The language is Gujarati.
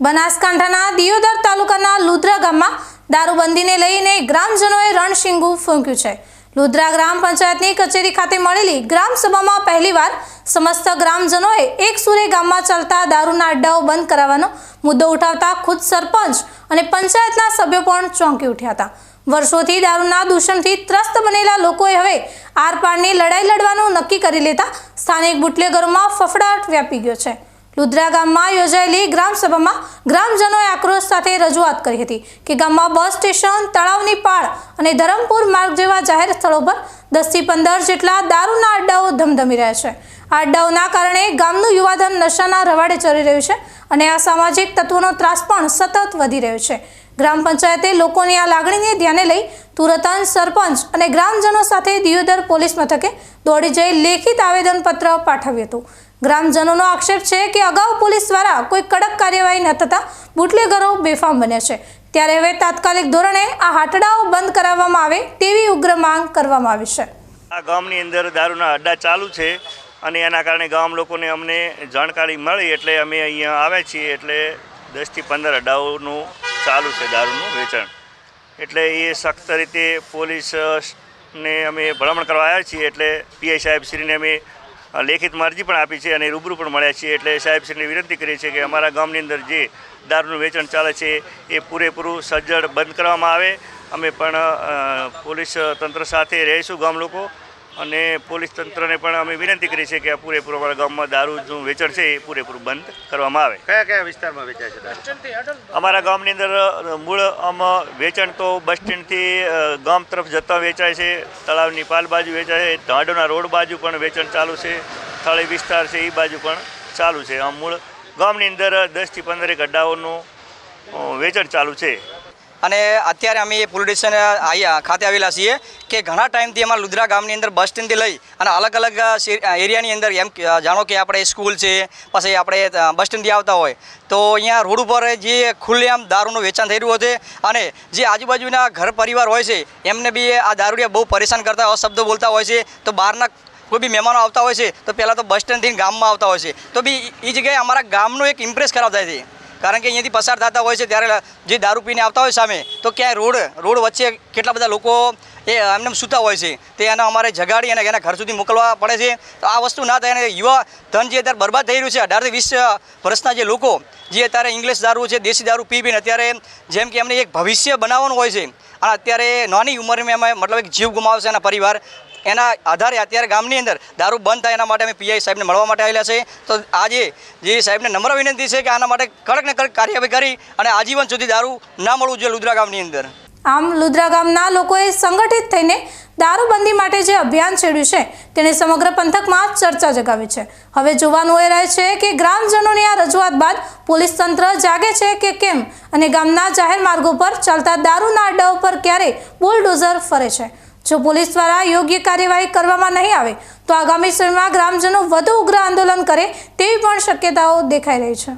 બનાસકાંઠાના દિયોદર તાલુકાના લુદ્રા ગામમાં દારૂબંધીને લઈને ગ્રામજનોએ રણશીંગું ફૂંક્યું છે. લુદ્રા ગ્રામ પંચાયતની કચેરી ખાતે મળેલી ગ્રામ સભામાં પહેલીવાર સમસ્ત ગ્રામજનોએ એક સુરે ગામમાં ચાલતા દારૂના અડ્ડાઓ બંધ કરાવવાનો મુદ્દો ઉઠાવતા ખુદ સરપંચ અને પંચાયતના સભ્યો પણ ચોંકી ઉઠ્યા હતા. વર્ષોથી દારૂના દૂષણથી ત્રસ્ત બનેલા લોકોએ હવે આરપારની લડાઈ લડવાનું નક્કી કરી લેતા સ્થાનિક બુટલેગરોમાં ફફડાટ વ્યાપી ગયો છે. લુદ્રા ગામમાં યોજાયેલી ગ્રામસભામાં ગ્રામજનોએ આક્રોશ સાથે રજૂઆત કરી હતી કે ગામમાં બસ સ્ટેશન, તળાવની પાળ અને ધરમપુર માર્ગ જેવા જાહેર સ્થળો પર દસથી પંદર જેટલા દારૂના અડ્ડાઓ ધમધમી રહ્યા છે. આ અડ્ડાઓના કારણે ગામનું યુવાધન નશાના રવાડે ચડી રહ્યું છે અને આ સામાજિક તત્વોનો ત્રાસ પણ સતત વધી રહ્યો છે. ગ્રામ પંચાયતે લોકોની આ લાગણીને ધ્યાને લઈ તુરત સરપંચ અને ગ્રામજનો સાથે દિયોદર પોલીસ મથકે દોડી જઈ લેખિત આવેદનપત્ર પાઠવ્યું હતું. ગ્રામજનોનો આક્ષેપ છે કે અગાઉ પોલીસ દ્વારા કોઈ કડક કાર્યવાહી ન થતાં બુટલેગરો બેફામ બન્યા છે. ત્યારે હવે તાત્કાલિક ધોરણે આ હાટડાઓ બંધ કરાવવામાં આવે તેવી ઉગ્ર માંગ કરવામાં આવી છે. આ ગામની અંદર દારૂના અડ્ડા ચાલુ છે અને એના કારણે ગામ લોકોને અમને જાણકારી મળી એટલે અમે અહીંયા આવ્યા છીએ એટલે દસથી પંદર અડ્ડાઓનું ચાલુ છે દારૂનું વેચાણ. એટલે એ સખ્ત રીતે પોલીસ ને અમે ભલામણ કરવા આવ્યા છીએ એટલે પીઆઈ સાહેબ શ્રીને અમે લેખિત અરજી પણ આપી છે અને રૂબરૂ પણ મળ્યા છીએ. એટલે સાહેબ શ્રીને વિનંતી કરી છે કે અમારા ગામની અંદર જે દારૂનું વેચાણ ચાલે છે, એ પૂરેપૂરું સજ્જડ બંધ કરવામાં આવે. અમે પણ પોલીસ તંત્ર સાથે રહીશું ગામ લોકો. અને પોલીસ તંત્રને પણ અમે વિનંતી કરી છે કે આ પૂરેપૂરું અમારા ગામમાં દારૂનું વેચાણ છે એ પૂરેપૂરું બંધ કરવામાં આવે. કયા કયા વિસ્તારમાં વેચાય છે અમારા ગામની અંદર મૂળ આમ વેચાણ તો બસ સ્ટેન્ડથી ગામ તરફ જતા વેચાય છે તળાવની પાલ બાજુ વેચાય છે ધાંડોના રોડ બાજુ પણ વેચાણ ચાલુ છે થળી વિસ્તાર છે એ બાજુ પણ ચાલુ છે. આમ મૂળ ગામની અંદર દસથી પંદરેક અડ્ડાઓનું વેચાણ ચાલુ છે. અને અત્યારે અમે એ પોલીસ સ્ટેશન અહીંયા ખાતે આવેલા છીએ કે ઘણા ટાઈમથી અમારા લુદ્રા ગામની અંદર બસ સ્ટેન્ડથી લઈ અને અલગ અલગ એરિયાની અંદર એમ જાણો કે આપણે સ્કૂલ છે, પછી આપણે બસ સ્ટેન્ડથી આવતા હોય. તો અહીંયા રોડ ઉપર જે ખુલ્લેઆમ દારૂનું વેચાણ થઈ રહ્યું છે અને જે આજુબાજુના ઘર પરિવાર હોય છે, એમને બી આ દારૂડિયા બહુ પરેશાન કરતા અશબ્દો બોલતા હોય છે. તો બહારના કોઈ બી મહેમાનો આવતા હોય છે, તો પહેલાં તો બસ સ્ટેન્ડથી ગામમાં આવતા હોય છે. તો બી એ જગ્યાએ અમારા ગામનું એક ઇમ્પ્રેસ ખરાબ થાય છે. કારણ કે અહીંયાથી પસાર થતા હોય છે, ત્યારે જે દારૂ પીને આવતા હોય સામે, તો ક્યાંય રોડ રોડ વચ્ચે કેટલા બધા લોકો એ એમને સૂતા હોય છે. તે એને અમારે જગાડી અને એના ઘર સુધી મોકલવા પડે છે. તો આ વસ્તુ ના થાય અને યુવા ધન જે અત્યારે બરબાદ થઈ રહ્યું છે, અઢારથી વીસ વર્ષના જે લોકો, જે અત્યારે ઇંગ્લિશ દારૂ છે, દેશી દારૂ પી પીને અત્યારે જેમ કે એમને એક ભવિષ્ય બનાવવાનું હોય છે. અને અત્યારે નાની ઉંમરમાં એમાં મતલબ એક જીવ ગુમાવશે એના પરિવાર. એના આધારે અત્યારે ગામની અંદર દારૂ બંધ થાય એના માટે અમે પીઆઈ સાહેબને મળવા માટે આવેલા છે તો આજે જે સાહેબને નમ્ર વિનંતી છે કે આના માટે કડક ને કડક કાર્યવાહી કરી અને આજીવન સુધી દારૂ ના મળવું જોઈએ લુદ્રા ગામની અંદર. આમ લુદ્રા ગામના લોકોએ સંગઠિત થઈને દારૂબંધી માટે જે અભિયાન છેડ્યું છે, તેણે સમગ્ર પંથકમાં ચર્ચા જગાવી છે. હવે જોવાનું એ રહે છે કે ગ્રામજનોની આ રજૂઆત બાદ પોલીસ તંત્ર જાગે છે કે કેમ અને ગામના જાહેર માર્ગો પર ચાલતા દારૂના અડ્ડાઓ પર ક્યારે બુલડોઝર ફરે છે. જો પોલીસ દ્વારા યોગ્ય કાર્યવાહી કરવામાં નહીં આવે, તો આગામી સમયમાં ગ્રામજનો વધુ ઉગ્ર આંદોલન કરે તેવી પણ શક્યતાઓ દેખાઈ રહી છે.